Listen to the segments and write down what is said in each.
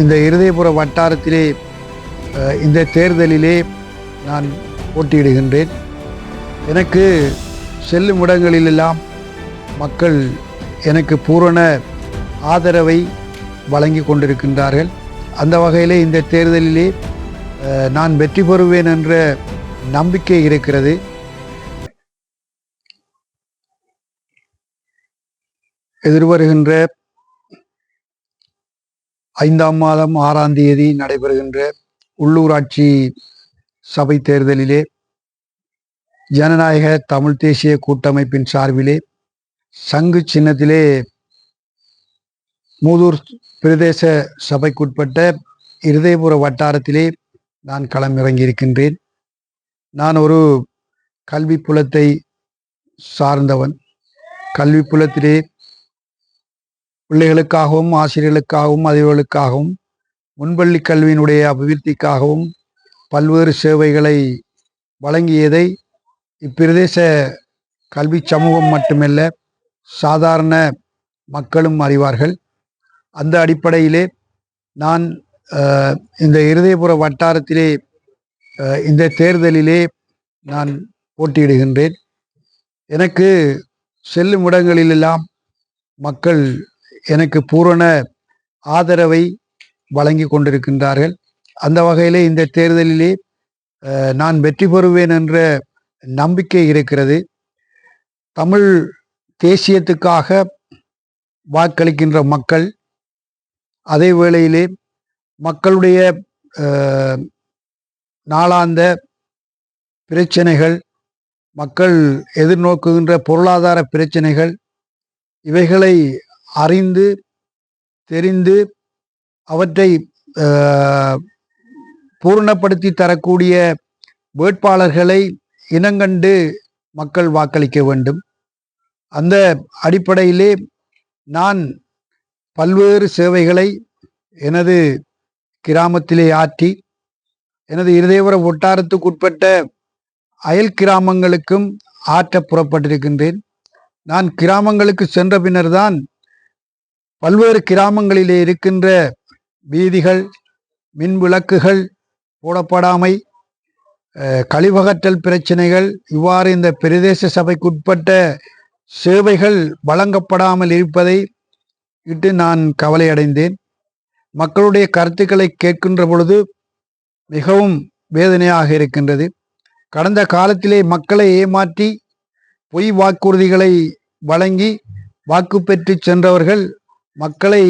இந்த இருதயபுர வட்டாரத்திலே இந்த தேர்தலிலே நான் போட்டியிடுகின்றேன். எனக்கு செல்லும் இடங்களிலெல்லாம் மக்கள் எனக்கு பூரண ஆதரவை வழங்கி கொண்டிருக்கின்றார்கள். அந்த வகையிலே இந்த தேர்தலிலே நான் வெற்றி பெறுவேன் என்ற நம்பிக்கை இருக்கிறது. எதிர்வருகின்ற ஐந்தாம் மாதம் ஆறாம் தேதி நடைபெறுகின்ற உள்ளூராட்சி சபை தேர்தலிலே ஜனநாயக தமிழ் தேசிய கூட்டமைப்பின் சார்பிலே சங்கு சின்னத்திலே மூதூர் பிரதேச சபைக்குட்பட்ட இருதயபுர வட்டாரத்திலே நான் களமிறங்கியிருக்கின்றேன். நான் ஒரு கல்வி புலத்தை சார்ந்தவன். கல்வி புலத்திலே பிள்ளைகளுக்காகவும் ஆசிரியர்களுக்காகவும் அதிபர்களுக்காகவும் முன்பள்ளி கல்வியினுடைய அபிவிருத்திக்காகவும் பல்வேறு சேவைகளை வழங்கியதை இப்பிரதேச கல்வி சமூகம் மட்டுமல்ல சாதாரண மக்களும் அறிவார்கள். அந்த அடிப்படையிலே நான் இந்த இருதயபுர வட்டாரத்திலே இந்த தேர்தலிலே நான் போட்டியிடுகின்றேன். எனக்கு செல்லும் இடங்களிலெல்லாம் மக்கள் எனக்கு பூரண ஆதரவை வழங்கி கொண்டிருக்கின்றார்கள். அந்த வகையிலே இந்த தேர்தலிலே நான் வெற்றி பெறுவேன் என்ற நம்பிக்கை இருக்கிறது. தமிழ் தேசியத்துக்காக வாக்களிக்கின்ற மக்கள் அதே வேளையிலே மக்களுடைய நாளாந்த பிரச்சனைகள் மக்கள் எதிர்நோக்குகின்ற பொருளாதார பிரச்சனைகள் இவைகளை அறிந்து தெரிந்து அவற்றை பூரணப்படுத்தி தரக்கூடிய வேட்பாளர்களை இனங்கண்டு மக்கள் வாக்களிக்க வேண்டும். அந்த அடிப்படையிலே நான் பல்வேறு சேவைகளை எனது கிராமத்திலே ஆற்றி எனது இருதயவர வட்டாரத்துக்குட்பட்ட அயல் கிராமங்களுக்கும் ஆற்ற புறப்பட்டிருக்கின்றேன். நான் கிராமங்களுக்கு சென்ற பின்னர்தான் பல்வேறு கிராமங்களிலே இருக்கின்ற வீதிகள் மின் விளக்குகள் போடப்படாமை கழிவகற்றல் பிரச்சனைகள் இவ்வாறு இந்த பிரதேச சபைக்குட்பட்ட சேவைகள் வழங்கப்படாமல் இருப்பதை இட்டு நான் கவலையடைந்தேன் மக்களுடைய கருத்துக்களை கேட்கின்ற பொழுது மிகவும் வேதனையாக இருக்கின்றது. கடந்த காலத்திலே மக்களை ஏமாற்றி பொய் வாக்குறுதிகளை வழங்கி வாக்கு பெற்று சென்றவர்கள் மக்களை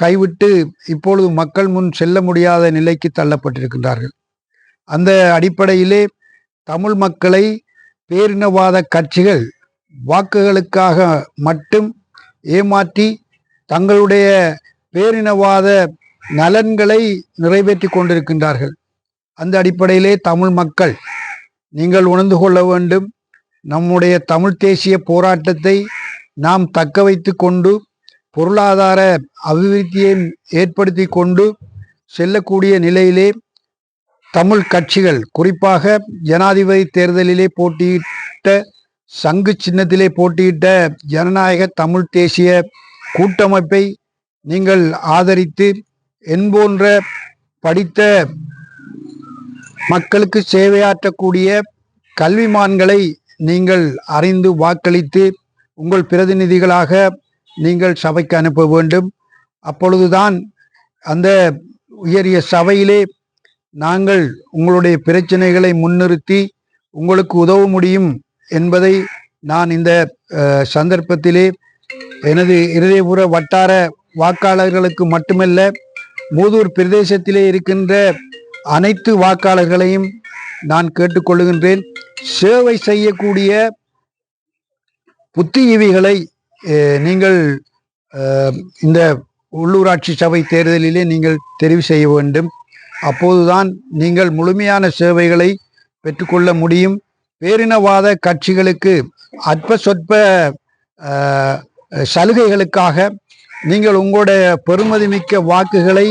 கைவிட்டு இப்பொழுது மக்கள் முன் செல்ல முடியாத நிலைக்கு தள்ளப்பட்டிருக்கின்றார்கள். அந்த அடிப்படையிலே தமிழ் மக்களை பேரினவாத கட்சிகள் வாக்குகளுக்காக மட்டும் ஏமாற்றி தங்களுடைய பேரினவாத நலன்களை நிறைவேற்றி கொண்டிருக்கின்றார்கள். அந்த அடிப்படையிலே தமிழ் மக்கள் நீங்கள் உணர்ந்து கொள்ள வேண்டும் நம்முடைய தமிழ் தேசிய போராட்டத்தை நாம் தக்க வைத்து கொண்டு பொருளாதார அபிவிருத்தியை ஏற்படுத்தி கொண்டு செல்லக்கூடிய நிலையிலே தமிழ் கட்சிகள் குறிப்பாக ஜனாதிபதி தேர்தலிலே போட்டியிட்ட சங்கு சின்னத்திலே போட்டியிட்ட ஜனநாயக தமிழ் தேசிய கூட்டமைப்பை நீங்கள் ஆதரித்து என்போன்ற படித்த மக்களுக்கு சேவையாற்றக்கூடிய கல்விமான்களை நீங்கள் அறிந்து வாக்களித்து உங்கள் பிரதிநிதிகளாக நீங்கள் சபைக்கு அனுப்ப வேண்டும். அப்பொழுதுதான் அந்த உயரிய சபையிலே நாங்கள் உங்களுடைய பிரச்சனைகளை முன்னிறுத்தி உங்களுக்கு உதவ முடியும் என்பதை நான் இந்த சந்தர்ப்பத்திலே எனது இருதயபுர வட்டார வாக்காளர்களுக்கு மட்டுமல்ல மூதூர் பிரதேசத்திலே இருக்கின்ற அனைத்து வாக்காளர்களையும் நான் கேட்டுக்கொள்கின்றேன் சேவை செய்யக்கூடிய புத்திஜீவிகளை நீங்கள் இந்த உள்ளூராட்சி சபை தேர்தலிலே நீங்கள் தெரிவு செய்ய வேண்டும். அப்போதுதான் நீங்கள் முழுமையான சேவைகளை பெற்றுக்கொள்ள முடியும். பேரினவாத கட்சிகளுக்கு அற்ப சொற்ப சலுகைகளுக்காக நீங்கள் உங்களுடைய பெருமதிமிக்க வாக்குகளை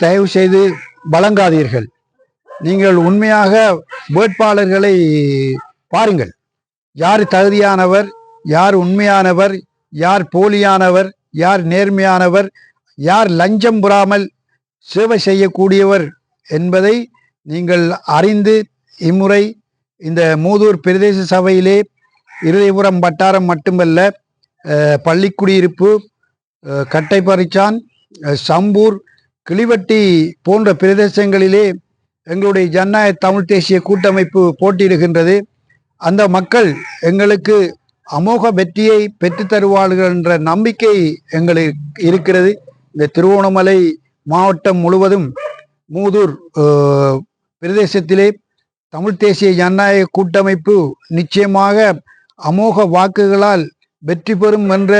தயவு செய்து வழங்காதீர்கள். நீங்கள் உண்மையாக வேட்பாளர்களை பாருங்கள். யார் தகுதியானவர் யார் உண்மையானவர் யார் போலியானவர் யார் நேர்மையானவர் யார் லஞ்சம் புறாமல் சேவை செய்யக்கூடியவர் என்பதை நீங்கள் அறிந்து இம்முறை இந்த மூதூர் பிரதேச சபையிலே இருதயபுரம் வட்டாரம் மட்டுமல்ல பள்ளிக்குடியிருப்பு கட்டைப்பறிச்சான் சம்பூர் கிளிவட்டி போன்ற பிரதேசங்களிலே எங்களுடைய ஜனநாயக தமிழ் தேசிய கூட்டமைப்பு போட்டியிடுகின்றது. அந்த மக்கள் எங்களுக்கு அமோக வெற்றியை பெற்று தருவார்கள் என்ற நம்பிக்கை எங்களுக்கு இருக்கிறது. இந்த திருவோணமலை மாவட்டம் முழுவதும் மூதூர் பிரதேசத்திலே தமிழ் தேசிய ஜனநாயக கூட்டமைப்பு நிச்சயமாக அமோக வாக்குகளால் வெற்றி பெறும் என்ற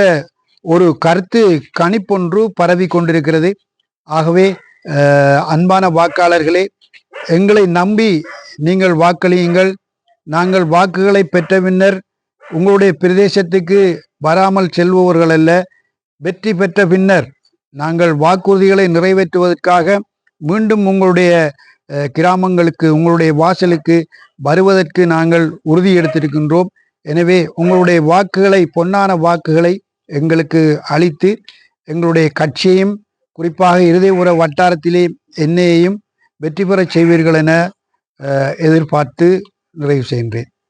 ஒரு கருத்து கணிப்பொன்று பரவி கொண்டிருக்கிறது. ஆகவே அன்பான வாக்காளர்களே எங்களை நம்பி நீங்கள் வாக்களியுங்கள். நாங்கள் வாக்குகளை பெற்ற பின்னர் உங்களுடைய பிரதேசத்துக்கு வராமல் செல்பவர்கள் அல்ல வெற்றி பெற்ற பின்னர் நாங்கள் வாக்குறுதிகளை நிறைவேற்றுவதற்காக மீண்டும் உங்களுடைய கிராமங்களுக்கு உங்களுடைய வாசலுக்கு வருவதற்கு நாங்கள் உறுதி எடுத்திருக்கின்றோம். எனவே உங்களுடைய வாக்குகளை பொன்னான வாக்குகளை எங்களுக்கு அளித்து எங்களுடைய கட்சியையும் குறிப்பாக இருதய வட்டாரத்திலே என்னையையும் வெற்றி பெறச் செய்வீர்கள் என எதிர்பார்த்து நிறைவு செய்கின்றேன்.